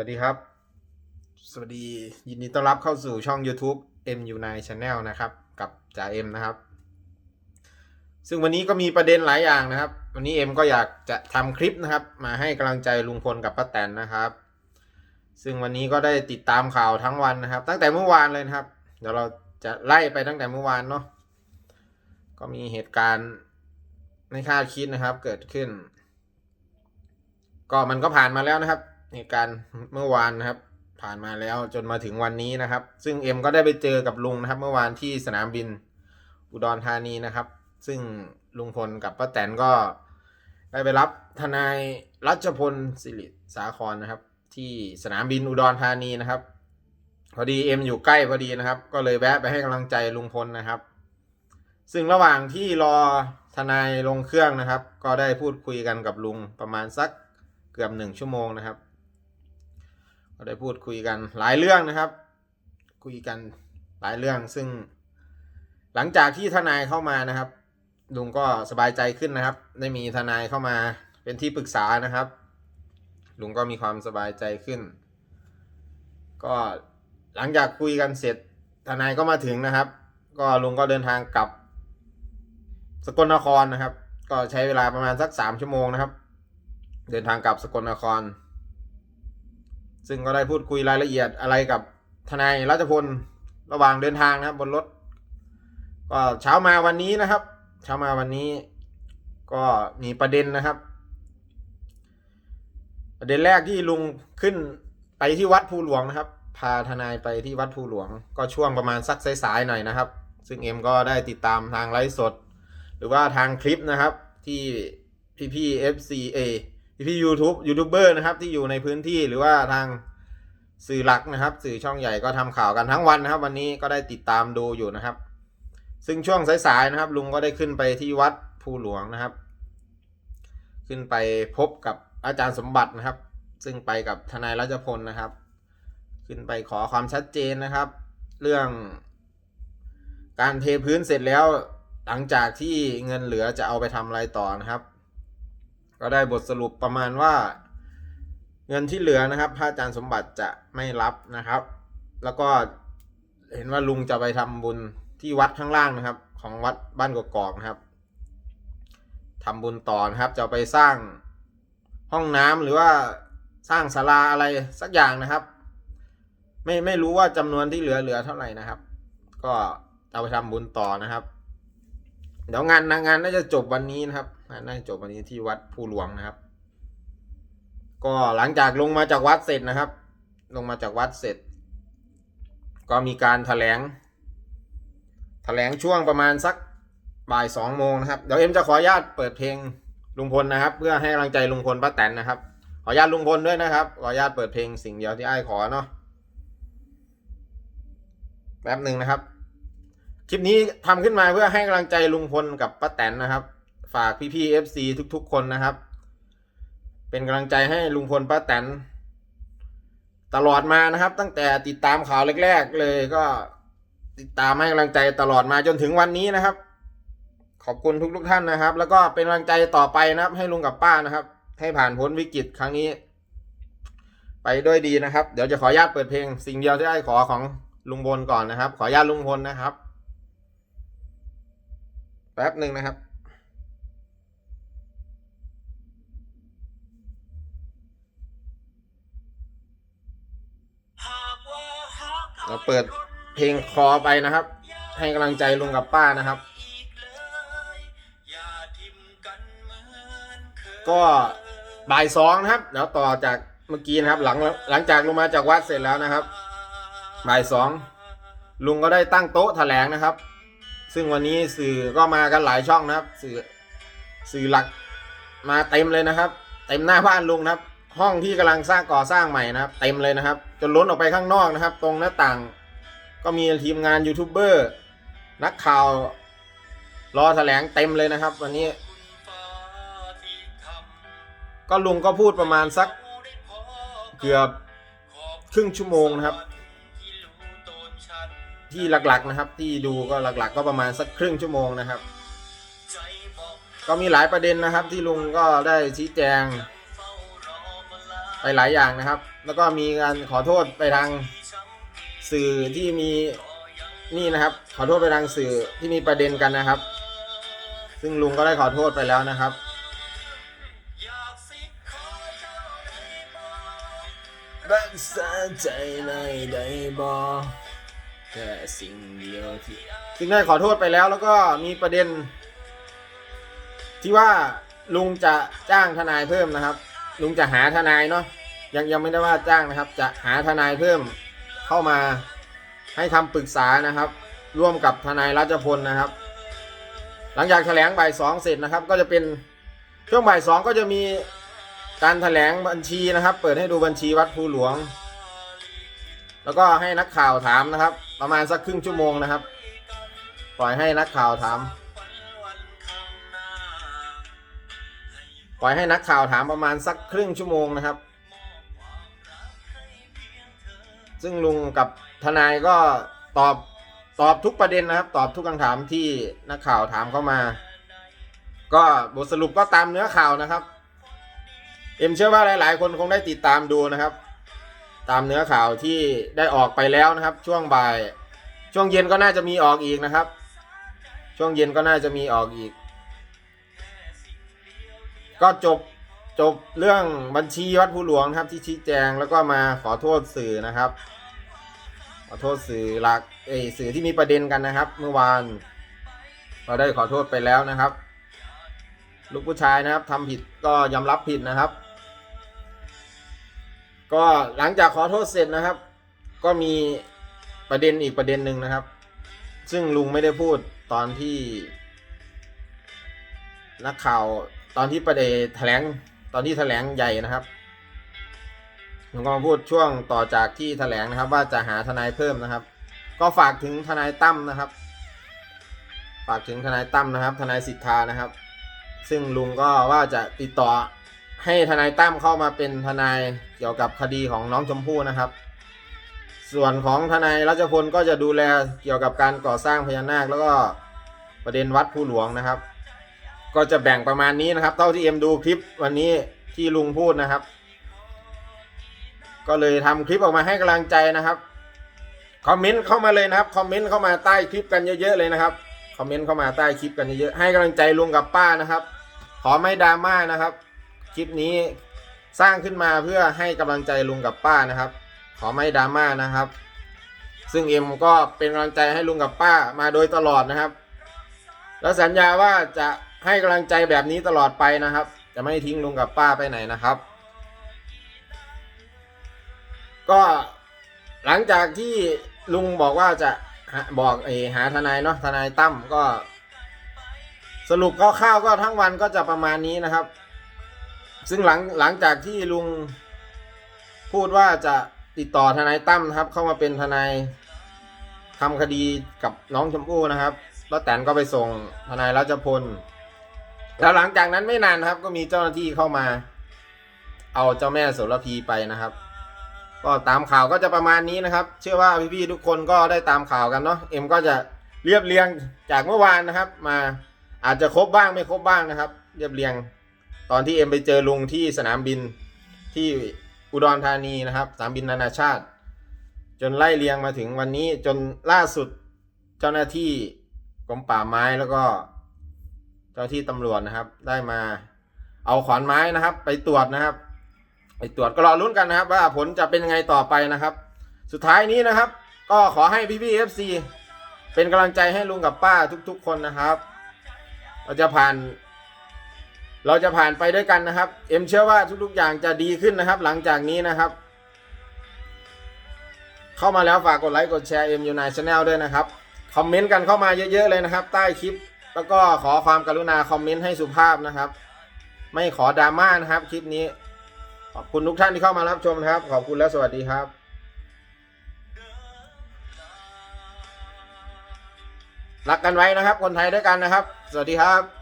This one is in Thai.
วัสดีครับ สวัสดียินดีต้อนรับเข้าสู่ช่อง YouTube MU9 Channel นะครับ กับจ่าเอ็มนะครับ ซึ่งวันนี้ก็มีประเด็นหลายอย่างนะครับ วันนี้เอ็มก็อยากจะทำคลิปนะครับ มาให้กำลังใจลุงพลกับป้าแตนนะครับ ซึ่งวันนี้ก็ได้ติดตามข่าวทั้งวันนะครับ ตั้งแต่เมื่อวานเลยนะครับ เดี๋ยวเราจะไล่ไปตั้งแต่เมื่อวานเนาะก็มีเหตุการณ์ไม่คาดคิดนะครับ เกิดขึ้น ก็มันก็ผ่านมาแล้วนะครับ เหตุการเมื่อวานนะครับ ผ่านมาแล้วจนมาถึงวันนี้นะครับ ซึ่งเอ็มก็ได้ไปเจอกับลุงนะครับ เมื่อวานที่สนามบินอุดรธานีนะครับ ซึ่งลุงพลกับป้าแตนก็ได้ไปรับทนายรัชพลสิริสาครนะครับ ที่สนามบินอุดรธานีนะครับ พอดีเอ็มอยู่ใกล้พอดีนะครับ ก็เลยแวะไปให้กำลังใจลุงพลนะครับ ซึ่งระหว่างที่รอทนายลงเครื่องนะครับ ก็ได้พูดคุยกันกับลุงประมาณสักเกือบหนึ่งชั่วโมงนะครับ ก็ได้พูดคุยกันหลายเรื่องนะครับ คุยกันหลายเรื่องซึ่ง หลังจากที่ทนายเข้ามานะครับ ลุงก็สบายใจขึ้นนะครับ ได้มีทนายเข้ามาเป็นที่ปรึกษานะครับ ลุงก็มีความสบายใจขึ้น ก็หลังจากคุยกันเสร็จทนายก็มาถึงนะครับ ก็ลุงก็เดินทางกลับ สกลนครนะครับ ก็ใช้เวลาประมาณสักสามชั่วโมงนะครับ เดินทางกลับสกลนคร ซึ่งก็ได้พูดคุยรายละเอียดอะไรกับทนายรัชพลระหว่างเดินทางนะครับบนรถ ก็เช้ามาวันนี้นะครับ เช้ามาวันนี้ก็มีประเด็นนะครับ ประเด็นแรกที่ลุงขึ้นไปที่วัดภูหลวงนะครับ พาทนายไปที่วัดภูหลวง ก็ช่วงประมาณสักสายๆหน่อยนะครับ ซึ่งเอ็มก็ได้ติดตามทางไลฟ์สด หรือว่าทางคลิปนะครับที่พี่พี่ๆ FCA พี่ยูทูบยูทูบเบอร์นะครับที่อยู่ในพื้นที่หรือว่าทางสื่อหลักนะครับ สื่อช่องใหญ่ก็ทำข่าวกันทั้งวันนะครับ วันนี้ก็ได้ติดตามดูอยู่นะครับ ซึ่งช่วงสายๆนะครับ ลุงก็ได้ขึ้นไปที่วัดภูหลวงนะครับ ขึ้นไปพบกับอาจารย์สมบัตินะครับ ซึ่งไปกับทนายรัชพลนะครับ ขึ้นไปขอความชัดเจนนะครับ เรื่องการเทพื้นเสร็จแล้วหลังจากที่เงินเหลือจะเอาไปทำอะไรต่อนะครับ ก็ได้บทสรุปประมาณว่า เงินที่เหลือนะครับ พระอาจารย์สมบัติจะไม่รับนะครับ แล้วก็เห็นว่าลุงจะไปทำบุญที่วัดข้างล่างนะครับ ของวัดบ้านกอกนะครับทำบุญต่อนะครับ จะไปสร้างห้องน้ำหรือว่าสร้างศาลาอะไรสักอย่างนะครับ ไม่ไม่รู้ว่าจำนวนที่เหลือเหลือเท่าไหร่นะครับ ก็เอาไปทำบุญต่อนะครับ เดี๋ยวงานงานน่าจะจบวันนี้นะครับ น่าจะจบวันนี้ที่วัดภูหลวงนะครับ ก็หลังจากลงมาจากวัดเสร็จนะครับ ลงมาจากวัดเสร็จ ก็มีการแถลงแถลงช่วงประมาณสักบ่ายสองโมงนะครับ เดี๋ยวเอ็มจะขออนุญาตเปิดเพลงลุงพลนะครับ เพื่อให้กำลังใจลุงพลป้าแตนนะครับ ขออนุญาตลุงพลด้วยนะครับ ขออนุญาตเปิดเพลงสิ่งเดียวที่ไอ้ขอเนาะแป๊บหนึ่งนะครับ คลิปนี้ทำขึ้นมาเพื่อให้กำลังใจลุงพลกับป้าแตนนะครับ ฝากพี่ๆ FC ทุกๆ คนนะครับ เป็นกำลังใจให้ลุงพลป้าแตน ตลอดมานะครับ ตั้งแต่ติดตามข่าวแรก ๆ เลยก็ติดตามให้กำลังใจตลอดมาจนถึงวันนี้นะครับ ขอบคุณทุกๆท่านนะครับ แล้วก็เป็นกำลังใจต่อไปนะครับ ให้ลุงกับป้านะครับ ให้ผ่านพ้นวิกฤตครั้งนี้ ไปด้วยดีนะครับ เดี๋ยวจะขออนุญาตเปิดเพลง สิ่งเดียวที่ได้ขอของลุงพลก่อนนะครับ ขออนุญาตลุงพลนะครับ แป๊บหนึ่งนะครับ เราเปิดเพลงคอไปนะครับ ให้กำลังใจลุงกับป้านะครับ ก็บ่ายสองนะครับเดี๋ยวต่อจากเมื่อกี้นะครับ หลังหลังจากลงมาจากวัดเสร็จแล้วนะครับบ่ายสองลุงก็ได้ตั้งโต๊ะแถลงนะครับ ซึ่งวันนี้สื่อก็มากันหลายช่องนะครับ สื่อสื่อหลักมาเต็มเลยนะครับ เต็มหน้าบ้านลุงนะครับ ห้องที่กำลังสร้างก่อสร้างใหม่นะครับ เต็มเลยนะครับ จนล้นออกไปข้างนอกนะครับ ตรงหน้าต่าง ก็มีทีมงานยูทูบเบอร์นักข่าว รอแถลงเต็มเลยนะครับ วันนี้ ก็ลุงก็พูดประมาณสักเกือบครึ่งชั่วโมงนะครับ ที่หลักๆนะครับ ที่ดูก็หลัก ๆ ก็ประมาณสักครึ่งชั่วโมงนะครับ ก็มีหลายประเด็นนะครับ ที่ลุงก็ได้ชี้แจง ไปหลายอย่างนะครับ แล้วก็มีการขอโทษไปทางสื่อที่มีนี่นะครับ ขอโทษไปทางสื่อที่มีประเด็นกันนะครับ ซึ่งลุงก็ได้ขอโทษไปแล้วนะครับรักษาใจในได้บอกแค่สิ่งเดียวที่ซึ่งได้ขอโทษไปแล้วแล้วก็มีประเด็น ที่ว่าลุงจะจ้างทนายเพิ่มนะครับ ลุงจะหาทนายเนาะยังยังไม่ได้ว่าจ้างนะครับ จะหาทนายเพิ่มเข้ามาให้คำปรึกษานะครับ ร่วมกับทนายรัชพลนะครับ หลังจากแถลงบ่ายสองเสร็จนะครับ ก็จะเป็นช่วงบ่ายสองก็จะมีการแถลงบัญชีนะครับ เปิดให้ดูบัญชีวัดภูหลวง แล้วก็ให้นักข่าวถามนะครับ ประมาณสักครึ่งชั่วโมงนะครับ ปล่อยให้นักข่าวถาม ปล่อยให้นักข่าวถามประมาณสักครึ่งชั่วโมงนะครับ ซึ่งลุงกับทนายก็ตอบตอบทุกประเด็นนะครับ ตอบทุกคำถามที่นักข่าวถามเข้ามา ก็บทสรุปก็ตามเนื้อข่าวนะครับ เอ็มเชื่อว่าหลาย ๆ คนคงได้ติดตามดูนะครับ ตามเนื้อข่าวที่ได้ออกไปแล้วนะครับ ช่วงบ่าย ช่วงเย็นก็น่าจะมีออกอีกนะครับ ช่วงเย็นก็น่าจะมีออกอีก ก็จบจบเรื่องบัญชีวัดภูหลวงครับที่ชี้แจงแล้วก็มาขอโทษสื่อนะครับ ขอโทษสื่อหลักเอสื่อที่มีประเด็นกันนะครับ เมื่อวานเราได้ขอโทษไปแล้วนะครับ ลูกผู้ชายนะครับทำผิดก็ยอมรับผิดนะครับ ก็หลังจากขอโทษเสร็จนะครับ ก็มีประเด็นอีกประเด็นหนึ่งนะครับ ซึ่งลุงไม่ได้พูดตอนที่นักข่าว ตอนที่ประเดแถลงตอนที่แถลงใหญ่นะครับผมก็มาพูดช่วงต่อจากที่แถลงนะครับ ว่าจะหาทนายเพิ่มนะครับ ก็ฝากถึงทนายตั้มนะครับ ฝากถึงทนายตั้มนะครับ ทนายสิทธานะครับ ซึ่งลุงก็ว่าจะติดต่อให้ทนายตั้มเข้ามาเป็นทนายเกี่ยวกับคดีของน้องชมพู่นะครับ ส่วนของทนายรัชพลก็จะดูแลเกี่ยวกับการก่อสร้างพญานาคแล้วก็ประเด็นวัดภูหลวงนะครับ ก็จะแบ่งประมาณนี้นะครับ เท่าที่เอ็มดูคลิปวันนี้ที่ลุงพูดนะครับ ก็เลยทำคลิปออกมาให้กำลังใจนะครับคอมเมนต์เข้ามาเลยนะครับคอมเมนต์เข้ามาใต้คลิปกันเยอะๆเลยนะครับคอมเมนต์เข้ามาใต้คลิปกันเยอะๆให้กำลังใจลุงกับป้านะครับ ขอไม่ดราม่านะครับ คลิปนี้สร้างขึ้นมาเพื่อให้กำลังใจลุงกับป้านะครับ ขอไม่ดราม่านะครับ ซึ่งเอ็มก็เป็นกำลังใจให้ลุงกับป้ามาโดยตลอดนะครับ แล้วสัญญาว่าจะ ให้กำลังใจแบบนี้ตลอดไปนะครับ จะไม่ทิ้งลุงกับป้าไปไหนนะครับ ก็หลังจากที่ลุงบอกว่าจะบอกเออหาทนายเนาะทนายตั้มก็ สรุปคร่าวๆก็ทั้งวันก็จะประมาณนี้นะครับ ซึ่งหลังหลังจากที่ลุงพูดว่าจะติดต่อทนายตั้มครับ เข้ามาเป็นทนายทำคดีกับน้องชมพู่นะครับแล้วแตนก็ไปส่งทนายรัชพล แล้วหลังจากนั้นไม่นานครับ ก็มีเจ้าหน้าที่เข้ามา เอาเจ้าแม่โสระพีไปนะครับ ก็ตามข่าวก็จะประมาณนี้นะครับ เชื่อว่าพี่ๆทุกคนก็ได้ตามข่าวกันเนาะเอ็มก็จะเรียบเรียงจากเมื่อวานนะครับ มาอาจจะครบบ้างไม่ครบบ้างนะครับ เรียบเรียง ตอนที่เอ็มไปเจอลุงที่สนามบินที่อุดรธานีนะครับ สนามบินนานาชาติ จนไล่เรียงมาถึงวันนี้จนล่าสุดเจ้าหน้าที่กรมป่าไม้แล้วก็ จ้าที่ตำรวจนะครับ ได้มาเอาขอนไม้นะครับ ไปตรวจนะครับ ไปตรวจก็รอลุ้นกันนะครับ ว่าผลจะเป็นยังไงต่อไปนะครับ สุดท้ายนี้นะครับ ก็ขอให้พี่พี่เอฟซีเป็นกำลังใจให้ลุงกับป้าทุก ๆ คนนะครับ เราจะผ่าน เราจะผ่านไปด้วยกันนะครับ เอ็มเชื่อว่าทุกๆอย่างจะดีขึ้นนะครับ หลังจากนี้นะครับ เข้ามาแล้วฝากกดไลค์กดแชร์เอ็มยูไนชาแนลด้วยนะครับคอมเมนต์กันเข้ามาเยอะๆเลยนะครับ ใต้คลิป แล้วก็ขอความกรุณาคอมเมนต์ให้สุภาพนะครับ ไม่ขอดราม่านะครับคลิปนี้ ขอบคุณทุกท่านที่เข้ามารับชมนะครับ ขอบคุณและสวัสดีครับรักกันไว้นะครับ คนไทยด้วยกันนะครับ สวัสดีครับ